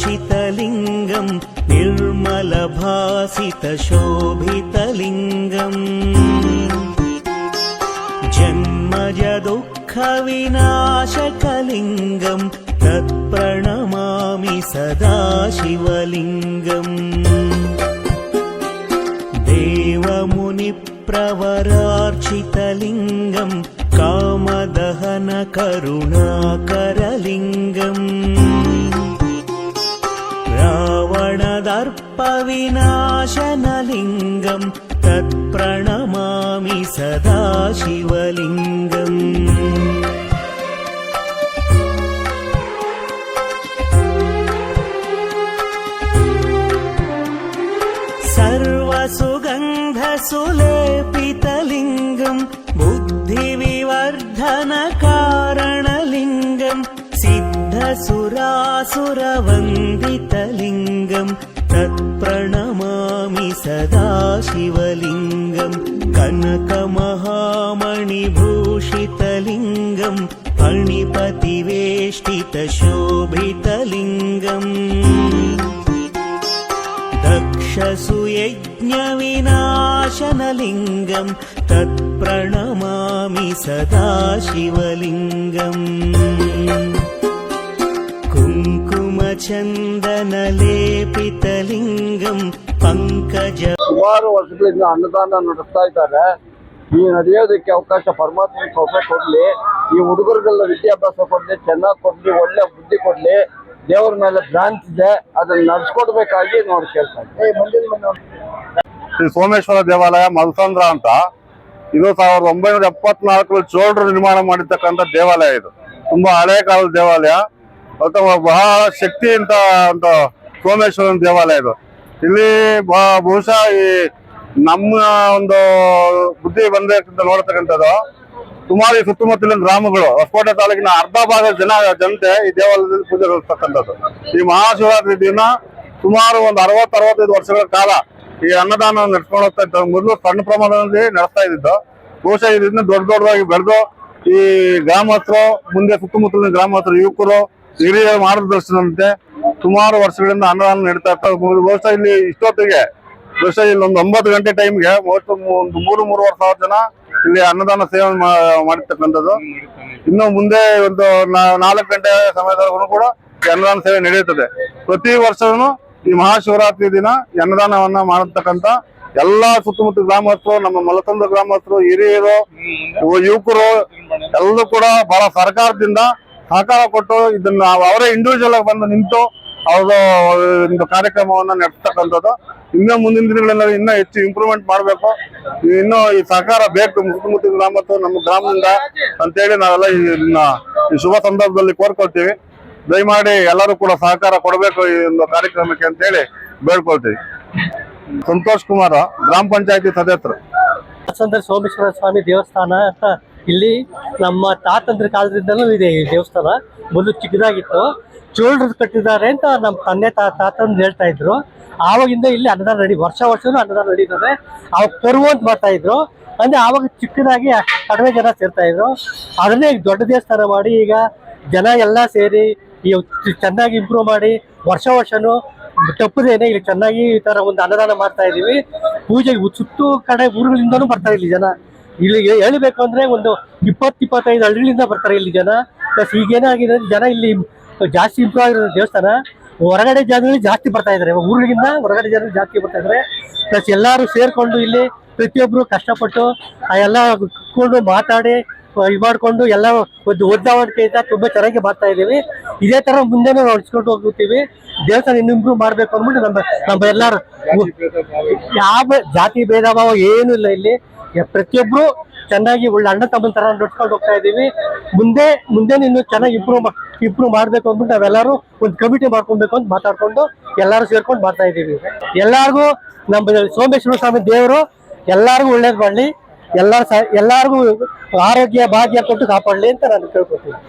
सर्वसुरार्चितलिङ्गम् निर्मलभासितशोभितलिङ्गम् जन्मज दुःखविनाशकलिङ्गम् तत्प्रणमामि सदा शिवलिङ्गम् देवमुनिप्रवरार्चितलिङ्गम् कामदहनकरुणाकरलिङ्गम् रावणदर्पविनाशनलिङ्गम् तत्प्रणमामि सदा शिवलिङ्गम् सर्वसुगन्धसुलेपितलिङ्गम् बुद्धिविवर्धनकारणलिङ्गम् सिद्धसुरासुरवन्दितलिङ्गम् तत्प्रणमामि सदा शिवलिङ्गम् कनकमहामणिभूषितलिङ्गम् फणिपतिवेष्टितशोभितलिङ्गम् दक्षसुयज्ञविनाशनलिङ्गम् तत्प्रणमामि सदा शिवलिङ्गम् कुङ्कुमचन्दनलेपितलिङ्गम् पङ्कज ಸುಮಾರು ವರ್ಷಗಳಿಂದ ಅನ್ನದಾನ ನಡೆಸ್ತಾ ಇದ್ದಾರೆ ಈ ನಡೆಯೋದಕ್ಕೆ ಅವಕಾಶ ಪರಮಾತ್ಮ ಕೃಪೆ ಕೊಡ್ಲಿ ಈ ಹುಡುಗರಿಗೆಲ್ಲ ವಿದ್ಯಾಭ್ಯಾಸ ಕೊಡ್ಲಿ ಚೆನ್ನಾಗಿ ಕೊಡ್ಲಿ ಒಳ್ಳೆ ಬುದ್ಧಿ ಕೊಡ್ಲಿ ದೇವ್ರ ಮೇಲೆ ಭ್ರಾಂತಿ ಇದೆ ಅದನ್ನ ನಡ್ಸ್ಕೊಡ್ಬೇಕಾಗಿ ನೋಡಿ ಕೇಳ್ತಾ ಇದ್ದೀನಿ. ಶ್ರೀ ಸೋಮೇಶ್ವರ ದೇವಾಲಯ ಮಲ್ಸಂದ್ರ ಅಂತ. ಇದು ಸಾವಿರದ ಒಂಬೈನೂರ ಎಪ್ಪತ್ನಾಲ್ಕರಲ್ಲಿ ಚೋಳರು ನಿರ್ಮಾಣ ಮಾಡಿರ್ತಕ್ಕಂಥ ದೇವಾಲಯ ಇದು. ತುಂಬಾ ಹಳೆ ಕಾಲದ ದೇವಾಲಯ. ಮತ್ತು ಬಹಳ ಶಕ್ತಿ ಅಂತ ಒಂದು ಸೋಮೇಶ್ವರನ ದೇವಾಲಯ ಇದು. ಇಲ್ಲಿ ಬಹುಶಃ ಈ ನಮ್ಮ ಒಂದು ಬುದ್ಧಿ ಬಂದಿರ್ತಕ್ಕಂಥ ನೋಡ್ತಕ್ಕಂಥದ್ದು. ಸುಮಾರು ಸುತ್ತಮುತ್ತಲಿನ ಗ್ರಾಮಗಳು, ಹೊಸಕೋಟೆ ತಾಲೂಕಿನ ಅರ್ಧ ಭಾಗದ ಜನ, ಜನತೆ ಈ ದೇವಾಲಯದಲ್ಲಿ ಪೂಜೆ ಸಲ್ಲಿಸ್ತಕ್ಕಂಥದ್ದು. ಈ ಮಹಾಶಿವರಾತ್ರಿ ದಿನ ಸುಮಾರು ಒಂದು ಅರವತ್ತು, ಅರವತ್ತೈದು ವರ್ಷಗಳ ಕಾಲ ಈ ಅನ್ನದಾನ ನಡ್ಸ್ಕೊಂಡು ಹೋಗ್ತಾ ಇದ್ದ ಮೊದಲು ಸಣ್ಣ ಪ್ರಮಾಣದಲ್ಲಿ ನಡೆಸ್ತಾ ಇದ್ದಿದ್ದು. ಬಹುಶಃ ಇದರಿಂದ ದೊಡ್ಡ ದೊಡ್ಡದಾಗಿ ಬೆಳೆದು ಈ ಗ್ರಾಮಸ್ಥರು, ಮುಂದೆ ಸುತ್ತಮುತ್ತಲಿನ ಗ್ರಾಮಸ್ಥರು, ಯುವಕರು, ಹಿರಿಯರ ಮಾರ್ಗದರ್ಶನದಂತೆ ಸುಮಾರು ವರ್ಷಗಳಿಂದ ಅನ್ನದಾನ ನಡೀತಾ ಇರ್ತಾರೆ ಬಹುಶಃ ಇಲ್ಲಿ ಇಷ್ಟೊತ್ತಿಗೆ ಬಹುಶಃ ಇಲ್ಲಿ ಒಂದು ಒಂಬತ್ತು ಗಂಟೆ ಟೈಮ್ಗೆ ಒಂದು ಮೂರು, ಮೂರುವರೆ ಸಾವಿರ ಜನ ಇಲ್ಲಿ ಅನ್ನದಾನ ಸೇವನೆ ಮಾಡಿರ್ತಕ್ಕಂಥದ್ದು. ಇನ್ನು ಮುಂದೆ ಒಂದು ನಾಲ್ಕು ಗಂಟೆ ಸಮಯದವರೆಗೂ ಕೂಡ ಅನ್ನದಾನ ಸೇವೆ ನಡೆಯುತ್ತದೆ. ಪ್ರತಿ ವರ್ಷವೂ ಈ ಮಹಾಶಿವರಾತ್ರಿ ದಿನ ಅನ್ನದಾನವನ್ನ ಮಾಡತಕ್ಕಂತ ಎಲ್ಲಾ ಸುತ್ತಮುತ್ತ ಗ್ರಾಮಸ್ಥರು, ನಮ್ಮ ಮಲತಂದ ಗ್ರಾಮಸ್ಥರು, ಹಿರಿಯರು, ಯುವಕರು, ಎಲ್ಲರೂ ಕೂಡ ಬಹಳ ಸರ್ಕಾರದಿಂದ ಸಹಕಾರ ಕೊಟ್ಟು ಇದನ್ನ ಅವರೇ ಇಂಡಿವಿಜುವಲ್ ಆಗಿ ಬಂದು ನಿಂತು ಅವರು ಒಂದು ಕಾರ್ಯಕ್ರಮವನ್ನು ನಡೆಸ್ತಕ್ಕಂಥದ್ದು. ಇನ್ನೂ ಮುಂದಿನ ದಿನಗಳಲ್ಲಿ ಇನ್ನೂ ಹೆಚ್ಚು ಇಂಪ್ರೂವ್ಮೆಂಟ್ ಮಾಡಬೇಕು. ಇನ್ನೂ ಈ ಸಹಕಾರ ಬೇಕು ಸುತ್ತಮುತ್ತ ಗ್ರಾಮತ್ತು ನಮ್ಮ ಗ್ರಾಮದಿಂದ ಅಂತೇಳಿ ನಾವೆಲ್ಲ ಇದನ್ನ ಈ ಶುಭ ಸಂದರ್ಭದಲ್ಲಿ ಕೋರ್ಕೊಳ್ತೀವಿ. ದಯಮಾಡಿ ಎಲ್ಲರೂ ಕೂಡ ಸಹಕಾರ ಕೊಡಬೇಕು ಈ ಒಂದು ಕಾರ್ಯಕ್ರಮಕ್ಕೆ ಅಂತೇಳಿ ಬೇಡ್ಕೊಳ್ತೀವಿ. ಸಂತೋಷ್ ಕುಮಾರ, ಗ್ರಾಮ ಪಂಚಾಯತಿ ಸದಸ್ಯರು. ಸೋಮೇಶ್ವರ ಸ್ವಾಮಿ ದೇವಸ್ಥಾನ ಅಂತ ಇಲ್ಲಿ ನಮ್ಮ ತಾತಂತ್ರ ಕಾಲದಿಂದಲೂ ಇದೆ ಈ ದೇವಸ್ಥಾನ. ಮೊದಲು ಚಿಕ್ಕದಾಗಿತ್ತು. ಚೋಳರು ಕಟ್ಟಿದ್ದಾರೆ ಅಂತ ನಮ್ಮ ತಂದೆ ತಾ ತಾತಂದು ಹೇಳ್ತಾ ಇದ್ರು. ಆವಾಗಿಂದ ಇಲ್ಲಿ ಅನ್ನದಾನ ನಡಿ, ವರ್ಷ ವರ್ಷನೂ ಅನ್ನದಾನ ನಡೀತದೆ. ಅವಾಗ ಕರುವು ಅಂತ ಮಾಡ್ತಾ ಇದ್ರು. ಅಂದ್ರೆ ಆವಾಗ ಚಿಕ್ಕದಾಗಿ ಕಡಿಮೆ ಜನ ಸೇರ್ತಾ ಇದ್ರು. ಅದನ್ನೇ ದೊಡ್ಡ ದೇವಸ್ಥಾನ ಮಾಡಿ ಈಗ ಜನ ಎಲ್ಲ ಸೇರಿ ಈ ಚೆನ್ನಾಗಿ ಇಂಪ್ರೂವ್ ಮಾಡಿ ವರ್ಷ ವರ್ಷನೂ ತಪ್ಪದೇನೆ ಇಲ್ಲಿ ಚೆನ್ನಾಗಿ ಈ ತರ ಒಂದು ಅನ್ನದಾನ ಮಾಡ್ತಾ ಇದೀವಿ. ಪೂಜೆಗೆ ಸುತ್ತು ಕಡೆ ಊರುಗಳಿಂದನೂ ಬರ್ತಾ ಇಲ್ಲಿ ಜನ. ಇಲ್ಲಿಗೆ ಹೇಳಬೇಕು ಅಂದ್ರೆ ಒಂದು ಇಪ್ಪತ್ತು, ಇಪ್ಪತ್ತೈದು ಹಳ್ಳಿಗಳಿಂದ ಬರ್ತಾರೆ ಇಲ್ಲಿ ಜನ. ಪ್ಲಸ್ ಈಗೇನಾಗಿದೆ ಜನ ಇಲ್ಲಿ ಜಾಸ್ತಿ ಇಂಪ್ರೂವ್ ಆಗಿರೋ ದೇವಸ್ಥಾನ. ಹೊರಗಡೆ ಜನಗಳು ಜಾಸ್ತಿ ಬರ್ತಾ ಇದ್ದಾರೆ. ಊರಿಗಿಂತ ಹೊರಗಡೆ ಜನರು ಜಾಸ್ತಿ ಬರ್ತಾ ಇದ್ದಾರೆ. ಪ್ಲಸ್ ಎಲ್ಲರೂ ಸೇರಿಕೊಂಡು ಇಲ್ಲಿ ಪ್ರತಿಯೊಬ್ಬರು ಕಷ್ಟಪಟ್ಟು ಆ ಎಲ್ಲ ಕುತ್ಕೊಂಡು ಮಾತಾಡಿ, ಇದು ಮಾಡ್ಕೊಂಡು ಎಲ್ಲ ಒಂದು ಒದ್ದಾವಣಿಕೆಯಿಂದ ತುಂಬಾ ಚೆನ್ನಾಗಿ ಮಾಡ್ತಾ ಇದ್ದೀವಿ. ಇದೇ ತರ ನಾವು ಹಂಚ್ಕೊಂಡು ಹೋಗ್ತೀವಿ. ದೇವಸ್ಥಾನ ಇನ್ನು ಇಂಪ್ರೂವ್ ಮಾಡ್ಬೇಕು ಅಂದ್ಬಿಟ್ಟು ನಮ್ಮ ನಮ್ಮ ಎಲ್ಲಾರು. ಯಾವ ಜಾತಿ, ಭೇದ, ಭಾವ ಏನೂ ಇಲ್ಲ ಇಲ್ಲಿ. ಪ್ರತಿಯೊಬ್ರು ಚೆನ್ನಾಗಿ ಒಳ್ಳೆ ಅಣ್ಣ ತಮ್ಮನ ತರ ನಡ್ಸ್ಕೊಂಡು ಹೋಗ್ತಾ ಇದೀವಿ. ಮುಂದೆ ಮುಂದೆ ಇನ್ನು ಚೆನ್ನಾಗಿ ಇಂಪ್ರೂವ್ ಇಂಪ್ರೂವ್ ಮಾಡ್ಬೇಕು ಅಂದ್ಬಿಟ್ಟು ನಾವೆಲ್ಲರೂ ಒಂದು ಕಮಿಟಿ ಮಾಡ್ಕೊಬೇಕು ಅಂತ ಮಾತಾಡ್ಕೊಂಡು ಎಲ್ಲರೂ ಸೇರ್ಕೊಂಡು ಮಾಡ್ತಾ ಇದೀವಿ. ಎಲ್ಲಾರ್ಗೂ ನಮ್ಮ ಸೋಮೇಶ್ವರ ಸ್ವಾಮಿ ದೇವರು ಎಲ್ಲಾರ್ಗು ಒಳ್ಳೇದು ಮಾಡಲಿ. ಎಲ್ಲಾರು ಎಲ್ಲಾರ್ಗು ಎಲ್ಲಾರ್ಗೂ ಆರೋಗ್ಯ, ಭಾಗ್ಯ ಕೊಟ್ಟು ಕಾಪಾಡ್ಲಿ ಅಂತ ನಾನು ಕೇಳ್ಕೊತೀನಿ.